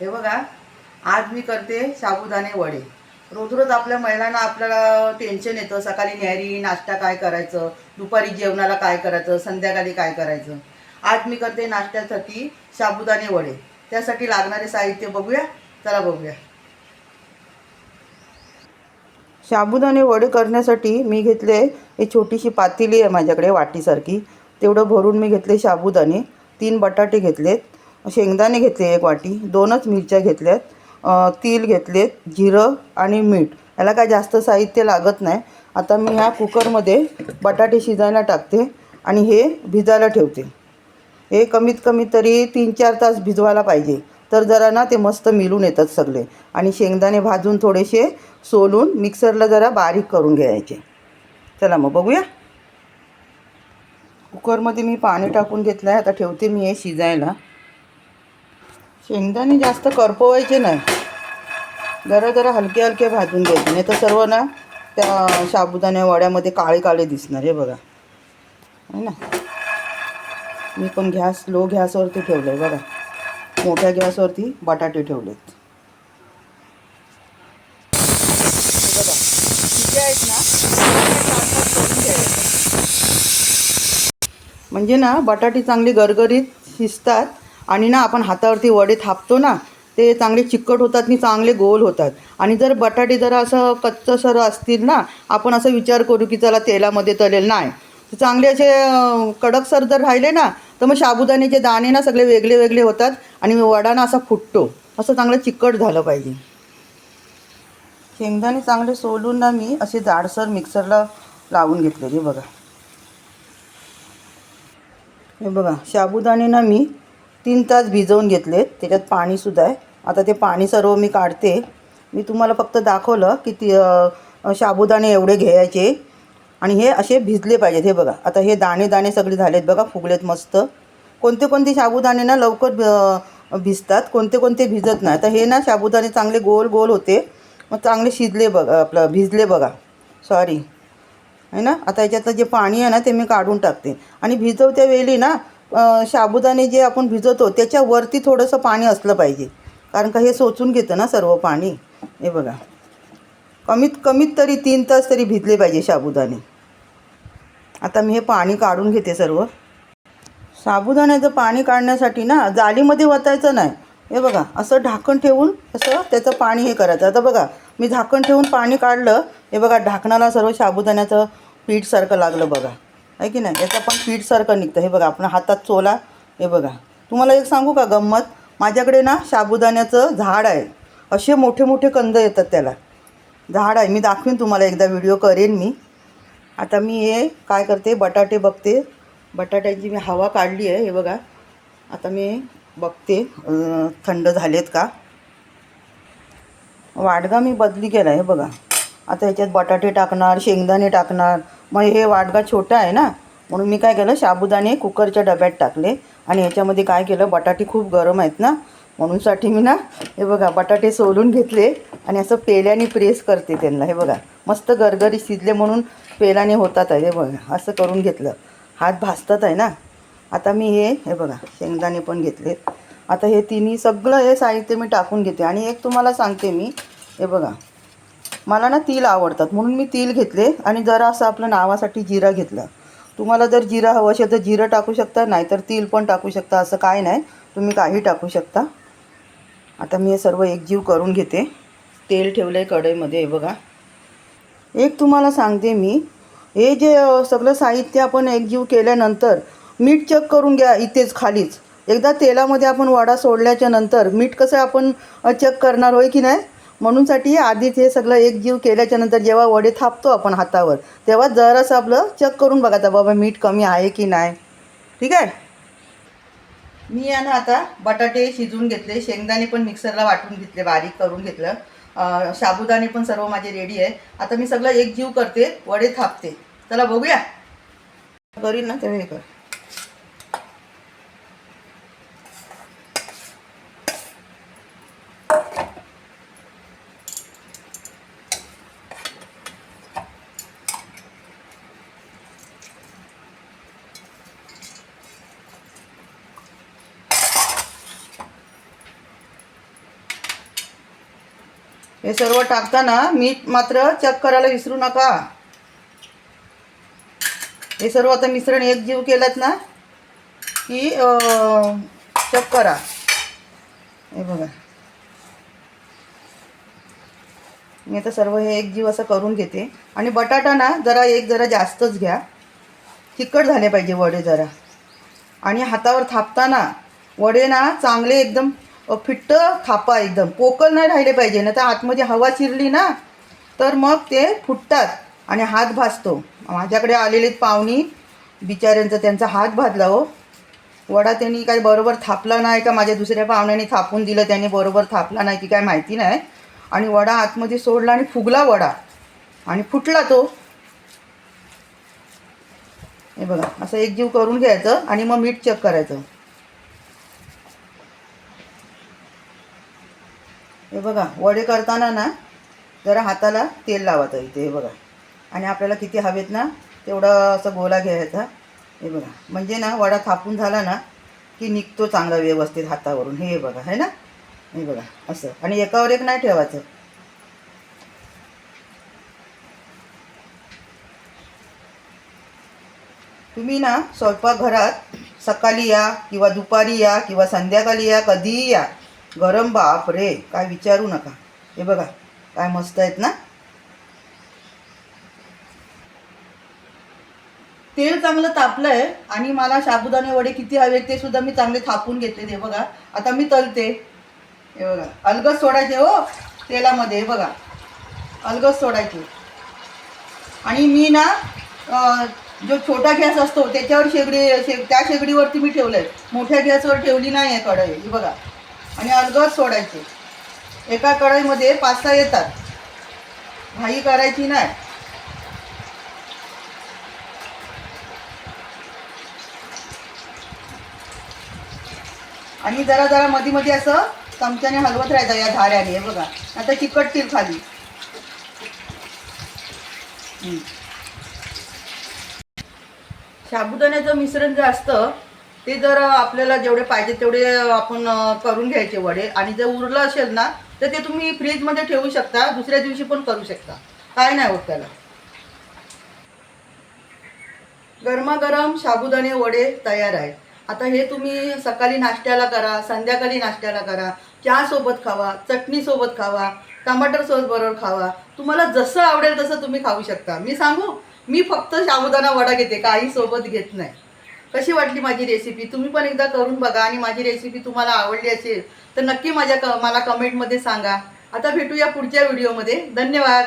हे बघा आज मी करते साबुदाणे वडे. रोज रोज आपल्या महिलांना आपल्याला टेन्शन येतं सकाळी न्यारी नाश्ता काय करायचं दुपारी जेवणाला काय करायचं संध्याकाळी काय करायचं. आज मी करते नाश्त्यासाठी साबुदाणे वडे. त्यासाठी लागणारे साहित्य बघूया चला बघूया. साबुदाणे वडे करण्यासाठी मी घेतले एक छोटीशी पातेली आहे माझ्याकडे वाटीसारखी. तेवढं भरून मी घेतले साबुदाणे. तीन बटाटे घेतलेत. शेंगदाणे घेतले एक वाटी दोनच मिरच्या घेतल्यात तील तीळ घेतलेत जिरं आणि मीठ. याला काय जास्त साहित्य लागत नाही. आता मी ह्या कुकरमध्ये बटाटे शिजायला टाकते आणि हे भिजायला ठेवते. हे कमीत कमी तरी तीन चार तास भिजवायला पाहिजे. तर जरा ना ते मस्त मिळून येतात सगळे. आणि शेंगदाणे भाजून थोडेसे सोलून मिक्सरला जरा बारीक करून घ्यायचे. चला मग बघूया. कुकरमध्ये मी पाणी टाकून घेतलं आहे आता ठेवते मी हे शिजायला. शेंगदाणे जास्त करपवायचे नाही. जरा जरा हलके हलके भाजून द्यायचे नाही तर सर्व ना त्या साबुदाण्या वड्यामध्ये काळे काळे दिसणार हे बघा. है ना? मी पण गॅस लो गॅसवरती ठेवलं आहे बघा. मोठ्या गॅसवरती बटाटे ठेवलेत. बघा किती आहेत ना म्हणजे ना बटाटे चांगली गरगरीत शिजतात. आणि ना आपण हातावरती वडे थापतो ना ते चांगले चिकट होतात आणि चांगले गोल होतात. आणि जर बटाटे जरा असं कच्चं सर असतील ना आपण असं विचार करू की चला तेलामध्ये तळेल नाही. चांगले असे कडकसर कडक सर जर राहिले ना तर मग साबुदाण्याचे दाणे ना सगळे वेगळे वेगळे होतात आणि वडा ना असा फुटतो. असं चांगलं चिकट झालं पाहिजे. शेंगदाणे चांगले सोलून ना मी असे जाडसर मिक्सरला लावून घेतलेले बघा. हे बघा साबुदाणे ना मी तीन तास भिजवून घेतलेत त्याच्यात पाणीसुद्धा आहे. आता ते पाणी सर्व मी काढते. मी तुम्हाला फक्त दाखवलं की ती साबुदाणे एवढे घ्यायचे. आणि हे असे भिजले पाहिजेत. हे बघा. आता हे दाणे दाणे सगळे झालेत बघा. फुगलेत मस्त. कोणते कोणते साबुदाणे ना लवकर भिजतात. कोणते कोणते भिजत नाही. तर हे ना साबुदाणे चांगले गोल गोल होते. मग चांगले शिजले बघा आपलं भिजले बघा. सॉरी आहे ना? आता याच्यातलं जे पाणी आहे ना ते मी काढून टाकते. आणि भिजवत्या वेळी ना साबुदाणे जे आपण भिजवतो त्याच्यावरती थोडंसं पाणी असलं पाहिजे. कारण का हे सोचून घेतं ना सर्व पाणी. हे बघा. कमीत कमीत तरी तीन तास तरी भिजले पाहिजे साबुदाणे आता मी हे पाणी काढून घेते सर्व. साबुदाण्याचं पाणी काढण्यासाठी ना जालीमध्ये वतायचं नाही. हे बघा असं ढाकण ठेवून असं त्याचं पाणी हे करायचं. आता बघा मी झाकण ठेवून पाणी काढलं. हे बघा ढाकणाला सर्व साबुदाण्याचं पीठसारखं लागलं बघा. आहे की नाही? याचं पण पीठसारखं निघतं. हे बघा आपण हातात चोला हे बघा. तुम्हाला एक सांगू का गंमत? माझ्याकडे ना साबुदाण्याचं झाड आहे. असे मोठे मोठे कंद येतात त्याला. झाड आहे. मी दाखवीन तुम्हाला एकदा व्हिडिओ करेन मी. आता मी हे काय करते? बटाटे बघते. बटाट्यांची मी हवा काढली आहे हे बघा. आता मी बघते. थंड झालेत का? वाडगा मी बदली केला आहे बघा. आता ह्याच्यात बटाटे टाकणार शेंगदाणे टाकणार मग हे वाटगा छोटा आहे ना? म्हणून मी काय केलं साबुदाणे कुकरच्या डब्यात टाकले आणि ह्याच्यामध्ये काय केलं बटाटे खूप गरम आहेत ना? म्हणूनसाठी मी ना हे बघा बटाटे सोलून घेतले आणि असं पेल्याने प्रेस करते त्यांना हे बघा. मस्त गरगरी शिजले म्हणून पेल्याने होतात आहे हे बघा असं करून घेतलं. हात भासतात आहे ना? आता मी हे हे बघा शेंगदाणे पण घेतले आता हे तिन्ही सगळं हे साहित्य मी टाकून घेते आणि एक तुम्हाला सांगते मी हे बघा. मला ना तिल आवडतात. म्हणून मी तिल घेतले आणि जरा असं आपलं नावासाठी जिरा घेतला. तुम्हाला जर जिरा हवं असेल तर जिरं टाकू शकता नाहीतर तिल पण टाकू शकता. असं काय नाही. तुम्ही काही टाकू शकता. आता मी हे सर्व एकजीव करून घेते. तेल ठेवलं आहे कढईमध्ये बघा. एक तुम्हाला सांगते मी. हे जे सगळं साहित्य आपण एकजीव केल्यानंतर मीठ चेक करून घ्या इथेच खालीच. एकदा तेलामध्ये आपण वडा सोडल्याच्या नंतर मीठ कसं आपण चेक करणार होय की नाही? म्हणूनसाठी आधीच हे सगळं एकजीव केल्याच्यानंतर जेव्हा वडे थापतो आपण हातावर तेव्हा जरासं आपलं चेक करून बघा आता बाबा मीठ कमी आहे की नाही. ठीक आहे? मी आहे ना आता बटाटे शिजवून घेतले शेंगदाणे पण मिक्सरला वाटून घेतले बारीक करून घेतलं. साबुदाणे पण सर्व माझे रेडी आहे. आता मी सगळं एक जीव करते वडे थापते. चला बघूया. करीन ना तेव्हा हे कर. हे सर्व टाकताना मीठ मात्र चक करायला विसरू नका. हे सर्व आता मिश्रण एक जीव केलात ना की चेक चक करा. हे बघा. मी आता सर्व हे एक जीव असं करून घेते. आणि बटाटा ना जरा एक जरा जास्तच घ्या. तिखट झाले पाहिजे वडे जरा. आणि हातावर थापताना वडे ना चांगले एकदम फिट्ट थापा एकदम. पोकळ नाही राहिले पाहिजे ना तर आतमध्ये हवा शिरली ना तर मग ते फुटतात आणि हात भाजतो माझ्याकडे आलेली पाहुणी बिचाऱ्यांचा त्यांचा हात भाजला हो. वडा त्यांनी काय बरोबर थापला नाही का? माझ्या दुसऱ्या पाहुण्याने थापून दिलं त्याने बरोबर थापला नाही की काय माहिती नाही. आणि वडा आतमध्ये सोडला आणि फुगला वडा. आणि फुटला तो. हे बघा असं एकजीव करून घ्यायचं आणि मग मीठ चेक करायचं. हे बघा वडे करताना ना जरा हाताला तेल लावायचं इथे हे बघा. आणि आपल्याला किती हवेत ना तेवढा असं गोला घ्यायचा. हे बघा. म्हणजे ना वडा थापून झाला ना की निघतो चांगला व्यवस्थित हातावरून. हे बघा है ना? हे बघा असं. आणि एकावर एक नाही ठेवायचं. तुम्ही ना स्वयंपाकघरात सकाळी या किंवा दुपारी या किंवा संध्याकाळी या कधीही या. गरम बाप रे काय विचारू नका. हे बघा काय मस्त आहेत ना? तेल चांगलं तापलं आहे आणि मला साबुदाणे वडे किती हवे ते सुद्धा मी चांगले थापून घेतले ते बघा. आता मी तलते. हे बघा अलगद सोडायचे हो तेलामध्ये हे बघा. अलगद सोडायचे. आणि मी ना जो छोटा गॅस असतो त्याच्यावर शेगडी शे त्या शेगडीवरती मी ठेवलं आहे मोठ्या गॅसवर ठेवली नाही आहे कढई ही बघा. आणि अलगद सोडायचे. एका कढईमध्ये पाच सहा येतात. घाई करायची नाही. आणि जरा जरा मधी मध्ये असं चमच्याने हलवत राहायचं या धाऱ्याने. हे बघा. आता चिकटतील खाली. साबुदाण्याचं मिश्रण जे असतं ते जर आपल्याला जेवढे पाहिजे तेवढे आपण करून घ्यायचे वडे. आणि जर उरलं असेल ना तर ते तुम्ही फ्रीजमध्ये ठेवू शकता. दुसऱ्या दिवशी पण करू शकता. काय नाही होत त्याला. गरमागरम साबुदाणे वडे तयार आहेत. आता हे तुम्ही सकाळी नाश्त्याला करा संध्याकाळी नाश्त्याला करा. चहासोबत खावा चटणीसोबत खावा टमाटर सॉस बरोबर खावा. तुम्हाला जसं आवडेल तसं तुम्ही खाऊ शकता. मी सांगू? मी फक्त साबुदाणा वडा घेते. काही सोबत घेत नाही. कशी वाटली माझी रेसिपी तुम्ही पण एकदा करून बघा आणि माझी रेसिपी तुम्हाला आवडली असेल तर नक्की माझ्या क मला कमेंटमध्ये सांगा. आता भेटूया पुढच्या व्हिडिओमध्ये धन्यवाद.